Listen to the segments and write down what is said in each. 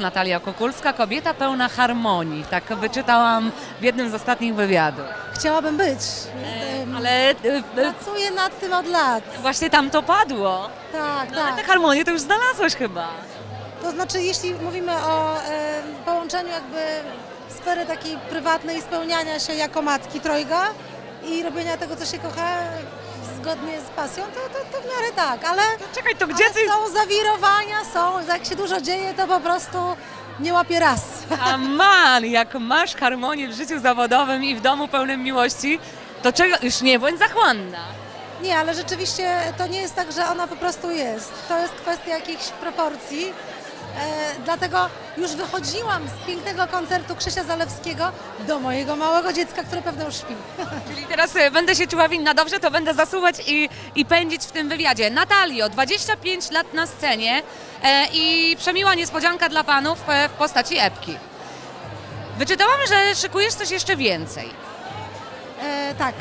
Natalia Kukulska, kobieta pełna harmonii. Tak wyczytałam w jednym z ostatnich wywiadów. Chciałabym być. Ym, Ale e, e, Pracuję nad tym od lat. właśnie tam to padło. Tak, No, ale tak. tę harmonię to już znalazłeś chyba. To znaczy, jeśli mówimy o em, połączeniu jakby sfery takiej prywatnej spełniania się jako matki trojga i robienia tego, co się kocha zgodnie z pasją, to, to, to w miarę tak, ale, Czekaj, to gdzie ale ty... są zawirowania, są, jak się dużo dzieje, to po prostu nie łapie raz. A man, jak masz harmonię w życiu zawodowym i w domu pełnym miłości, to czego... Już nie bądź zachłanna. Nie, ale rzeczywiście to nie jest tak, że ona po prostu jest. To jest kwestia jakichś proporcji. E, dlatego już wychodziłam z pięknego koncertu Krzysia Zalewskiego do mojego małego dziecka, które pewno już śpi. Czyli teraz e, będę się czuła winna dobrze, to będę zasuwać i, i pędzić w tym wywiadzie. Natalio, 25 lat na scenie e, i przemiła niespodzianka dla panów w postaci epki. Wyczytałam, że szykujesz coś jeszcze więcej. E, tak,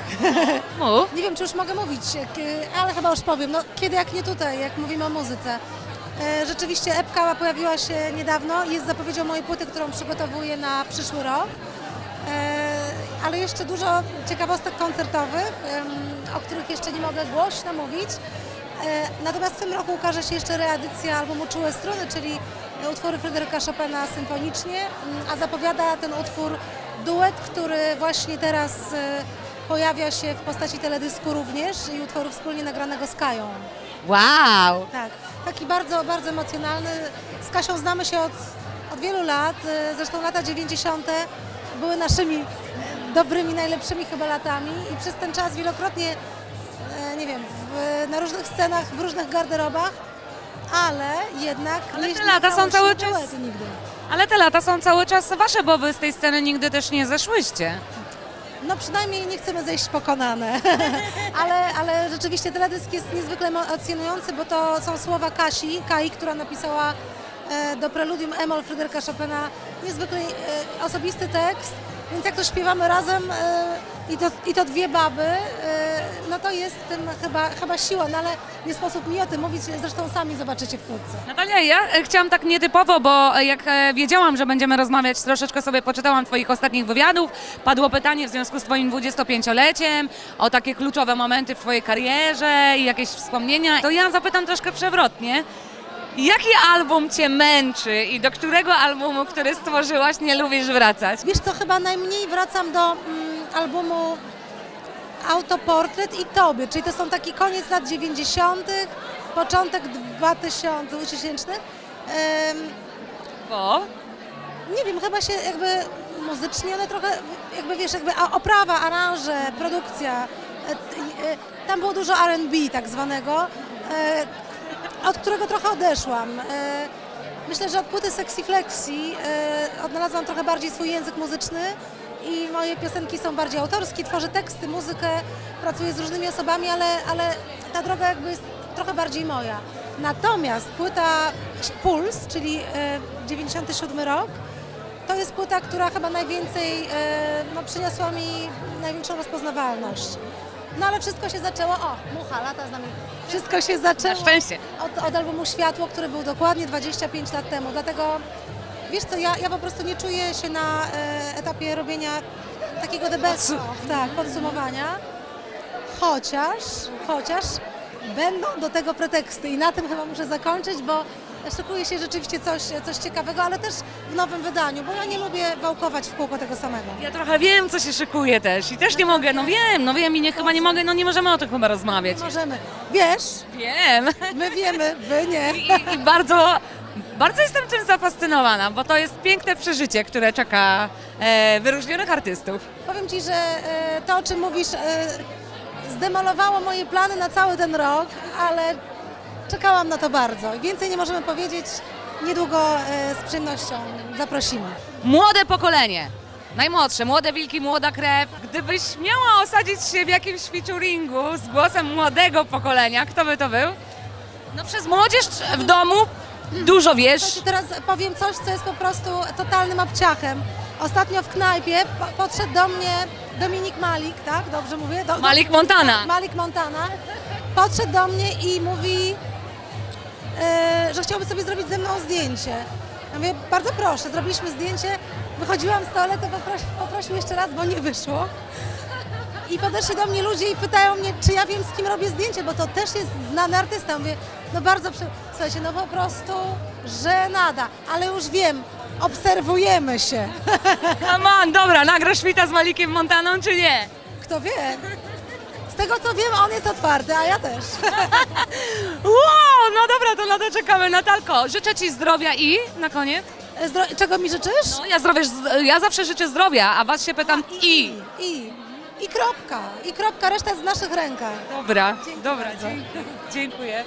Mów. nie wiem, czy już mogę mówić, ale chyba już powiem. No, kiedy jak nie tutaj, jak mówimy o muzyce. E, rzeczywiście epka pojawiła się niedawno i jest zapowiedzią mojej płyty, którą przygotowuję na przyszły rok. E, ale jeszcze dużo ciekawostek koncertowych, o których jeszcze nie mogę głośno mówić. E, Natomiast w tym roku ukaże się jeszcze reedycja albumu Czułe Struny, czyli utwory Fryderyka Chopina symfonicznie, mm, a zapowiada ten utwór duet, który właśnie teraz pojawia się w postaci teledysku również i utworu wspólnie nagranego z Kają. Wow. Tak, taki bardzo, bardzo emocjonalny. Z Kasią znamy się od, od wielu lat, e, zresztą lata 90. były naszymi dobrymi, najlepszymi chyba latami i przez ten czas wielokrotnie, e, nie wiem, w, na różnych scenach, w różnych garderobach, ale jednak Ale nie te lata są cały czas- nigdy. Ale te lata są cały czas wasze, bo wy z tej sceny nigdy też nie zeszłyście. No przynajmniej nie chcemy zejść pokonane, ale, ale rzeczywiście teledysk jest niezwykle emocjonujący, bo to są słowa Kasi, Kai, która napisała e, do preludium Emol Fryderyka Chopina. Niezwykle osobisty tekst, więc jak to śpiewamy razem e, i, to, i to dwie baby, no to jest w tym chyba, chyba siła, no ale nie sposób mi o tym mówić, zresztą sami zobaczycie wkrótce. Natalia, ja e, chciałam tak nietypowo, bo e, jak e, wiedziałam, że będziemy rozmawiać, troszeczkę sobie poczytałam Twoich ostatnich wywiadów. Padło pytanie w związku z Twoim 25-leciem o takie kluczowe momenty w Twojej karierze i jakieś wspomnienia. To ja zapytam troszkę przewrotnie. Jaki album Cię męczy i do którego albumu, który stworzyłaś, nie lubisz wracać? Wiesz co, chyba najmniej wracam do mm, albumu Autoportret i Tobie, czyli to są taki koniec lat 90., początek 2000, 2000. Em, Bo? nie wiem, chyba się jakby muzycznie, ale trochę jakby wiesz, jakby a- oprawa, aranże, produkcja. e, t- e, Tam było dużo R&B tak zwanego, e, od którego trochę odeszłam. E, Myślę, że od płyty Sexy Flexi e, odnalazłam trochę bardziej swój język muzyczny i moje piosenki są bardziej autorskie, tworzę teksty, muzykę, pracuję z różnymi osobami, ale, ale ta droga jakby jest trochę bardziej moja. Natomiast płyta Puls, czyli e, 97 rok, to jest płyta, która chyba najwięcej e, no, przyniosła mi największą rozpoznawalność. No ale wszystko się zaczęło, o, mucha, lata z nami. Wszystko się Na zaczęło szczęście. od, od albumu Światło, który był dokładnie 25 lat temu. Dlatego, wiesz co, ja, ja po prostu nie czuję się na e, etapie robienia takiego of, tak, podsumowania. Chociaż, chociaż będą do tego preteksty i na tym chyba muszę zakończyć, bo szykuje się rzeczywiście coś, coś ciekawego, ale też w nowym wydaniu, bo ja nie lubię wałkować w kółko tego samego. Ja trochę wiem, co się szykuje też i też nie mogę, no wiem, no wiem i nie, chyba nie mogę, no nie możemy o tym chyba rozmawiać. Możemy. Wiesz, Wiem. my wiemy, wy nie. I, i bardzo, bardzo jestem tym zafascynowana, bo to jest piękne przeżycie, które czeka e, wyróżnionych artystów. Powiem Ci, że e, to, o czym mówisz, e, zdemolowało moje plany na cały ten rok, ale czekałam na to bardzo. Więcej nie możemy powiedzieć. Niedługo e, z przyjemnością zaprosimy. Młode pokolenie, najmłodsze, młode wilki, młoda krew. Gdybyś miała osadzić się w jakimś featuringu z głosem młodego pokolenia, kto by to był? No przez młodzież w domu dużo wiesz. Słuchajcie, teraz powiem coś, co jest po prostu totalnym obciachem. Ostatnio w knajpie po, podszedł do mnie Dominik Malik, tak? Dobrze mówię? Do, Malik Montana. Malik Montana. Podszedł do mnie i mówi, że chciałby sobie zrobić ze mną zdjęcie. Ja mówię, bardzo proszę, zrobiliśmy zdjęcie, wychodziłam z toalety, poprosił, poprosił jeszcze raz, bo nie wyszło. I podeszli do mnie ludzie i pytają mnie, czy ja wiem, z kim robię zdjęcie, bo to też jest znany artysta. Mówię, no bardzo, prze... słuchajcie, no po prostu żenada, ale już wiem, obserwujemy się. On, dobra, nagrasz świta z Malikiem Montaną, czy nie? Kto wie? Z tego co wiem, on jest otwarty, a ja też. Wow, no dobra, to na to czekamy. Natalko, życzę Ci zdrowia i na koniec? Zdro... Czego mi życzysz? No, ja, zdrowie, ja zawsze życzę zdrowia, a Was się pytam i. I. I kropka. I kropka, reszta jest w naszych rękach. Dobra, Dzięki dobra, bardzo. dziękuję.